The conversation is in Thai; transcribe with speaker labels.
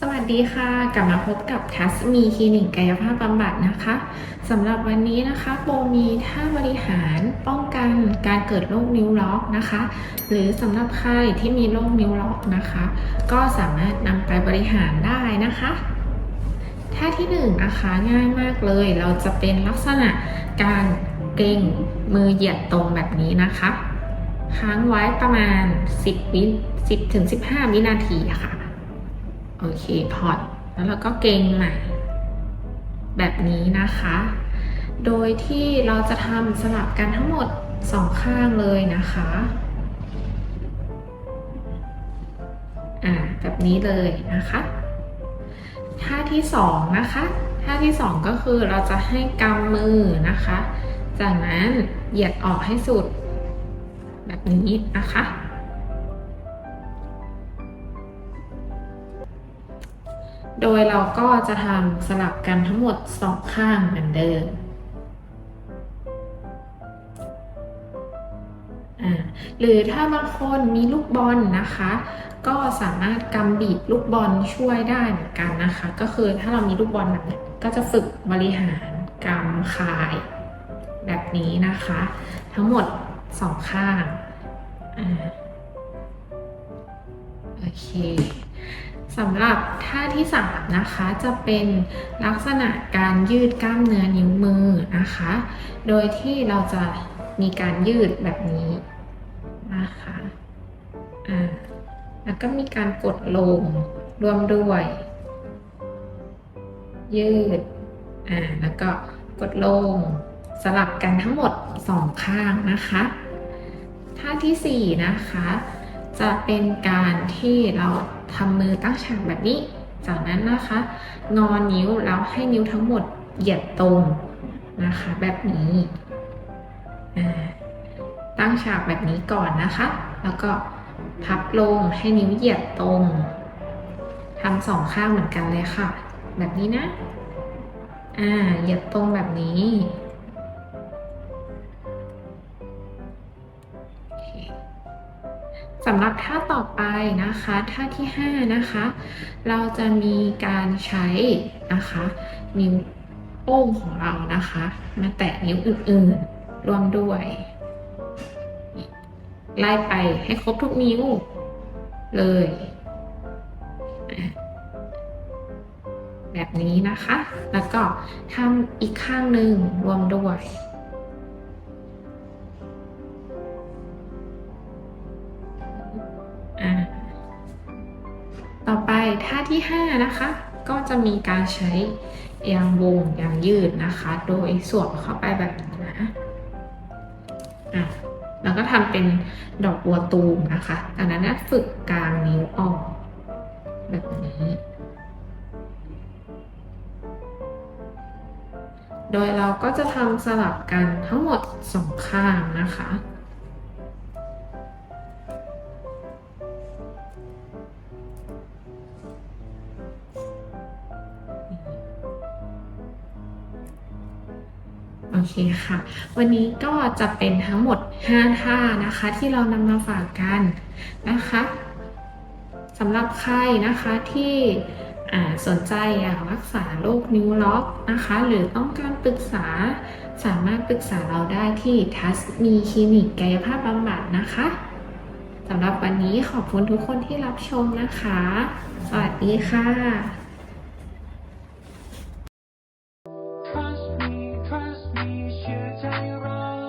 Speaker 1: สวัสดีค่ะ กลับมาพบกับทัสมีคลินิกกายภาพบำบัดนะคะสำหรับวันนี้นะคะโบมีท่าบริหารป้องกันการเกิดโรคนิ้วล็อกนะคะ หรือสำหรับใครที่มีโรคนิ้วล็อกนะคะ ก็สามารถนำไปบริหารได้นะคะท่าที่หนึ่งนะคะง่ายมากเลย เราจะเป็นลักษณะการเกร็งมือเหยียดตรงแบบนี้นะคะ ค้างไว้ประมาณ 10วิ10ถึง15 วินาทีค่ะ โอเคพอดแล้วเราก็เกงใหม่ แบบนี้นะคะ โดยที่เราจะทำสลับกันทั้งหมดสองข้างเลยนะคะอ่าแบบนี้เลยนะคะท่าที่สองนะคะท่าที่สองก็คือเราจะให้กำมือนะคะ จากนั้นเหยียดออกให้สุด แบบนี้นะคะ โดยเราก็จะทำสลับกันทั้งหมดสองข้างเหมือนเดิมอ่าหรือถ้าบางคนมีลูกบอลนะคะ ก็สามารถกำบีบลูกบอลช่วยได้เหมือนกันนะคะ ก็คือถ้าเรามีลูกบอลแบบนี้ก็จะฝึกบริหารกำคาย แบบนี้นะคะ ทั้งหมดสองข้างอ่าโอเค สำหรับท่าที่สามนะคะจะเป็นลักษณะการยืดกล้ามเนื้อนิ้วมือนะคะ โดยที่เราจะมีการยืดแบบนี้นะคะอ่าแล้วก็มีการกดลงรวมด้วย ยืดอ่าแล้วก็กดลงสลับกันทั้งหมดสองข้างนะคะ ท่าที่สี่นะคะ จะเป็นการที่เราทำมือตั้งฉากแบบนี้ จากนั้นนะคะ งอนิ้วแล้วให้นิ้วทั้งหมดเหยียดตรงนะคะ แบบนี้ ตั้งฉากแบบนี้ก่อนนะคะ แล้วก็พับลงให้นิ้วเหยียดตรงทำสองข้างเหมือนกันเลยค่ะ แบบนี้นะ อ่า เหยียดตรงแบบนี้ สำหรับท่าต่อไปนะคะท่าที่5นะคะเราจะมีการใช้นะคะนิ้วโป้งของเรานะคะ มาแตะนิ้วอื่นๆรวมด้วยไล่ไปให้ครบทุกนิ้วเลย แบบนี้นะคะ แล้วก็ทำอีกข้างหนึ่งรวมด้วย ท่าที่ 5 นะคะ ก็จะมีการใช้ยางวงยางยืดนะคะ โดยสวมเข้าไปแบบนี้นะอะแล้วก็ทำเป็นดอกบัวตูมนะคะจากนั้นนะฝึกกลางนิ้วออก แบบนี้ โดยเราก็จะทำสลับกันทั้งหมดสองข้างนะคะ เคค่ะ วันนี้ก็จะเป็นทั้งหมด 5 ท่านะคะ ที่เรานำมาฝากกันนะคะสำหรับใครนะคะที่สนใจอยากรักษาโรคนิ้วล็อกนะคะ หรือต้องการปรึกษาสามารถปรึกษาเราได้ที่ทัสมีคลินิกกายภาพบำบัดนะคะสำหรับวันนี้ขอบคุณทุกคนที่รับชมนะคะ สวัสดีค่ะ Trust me, should I wrong?